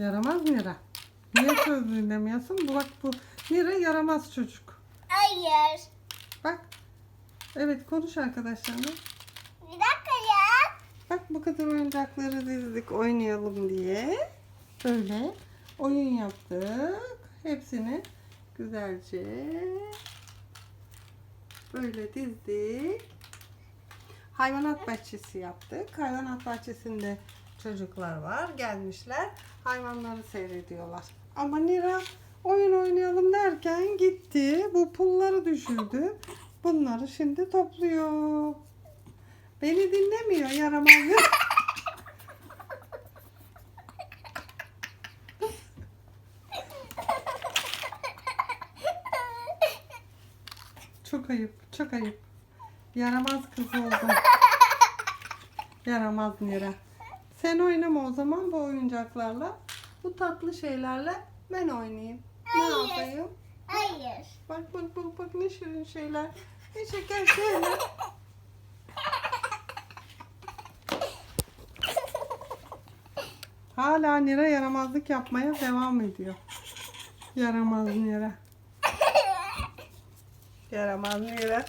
Yaramaz Mira. Niye söz dinlemiyorsun? Bu bak bu Mira yaramaz çocuk. Hayır. Bak. Evet konuş arkadaşlarına. Bir dakika ya. Bak bu kadar oyuncakları dizdik oynayalım diye. Böyle oyun yaptık. Hepsini güzelce böyle dizdik. Hayvanat bahçesi yaptık. Hayvanat bahçesinde çocuklar var. Gelmişler. Hayvanları seyrediyorlar. Ama Nira oyun oynayalım derken gitti. Bu pulları düşürdü. Bunları şimdi topluyor. Beni dinlemiyor yaramaz. Çok ayıp, çok ayıp. Yaramaz kız oldum. Yaramaz Nira. Sen oynama o zaman bu oyuncaklarla. Bu tatlı şeylerle ben oynayayım. Ne Hayır. yapayım? Hayır. Bak bak bak bak ne şirin şeyler. Ne şeker şeyler. Hala Nira yaramazlık yapmaya devam ediyor. Yaramaz Nira. Yaramaz Nira.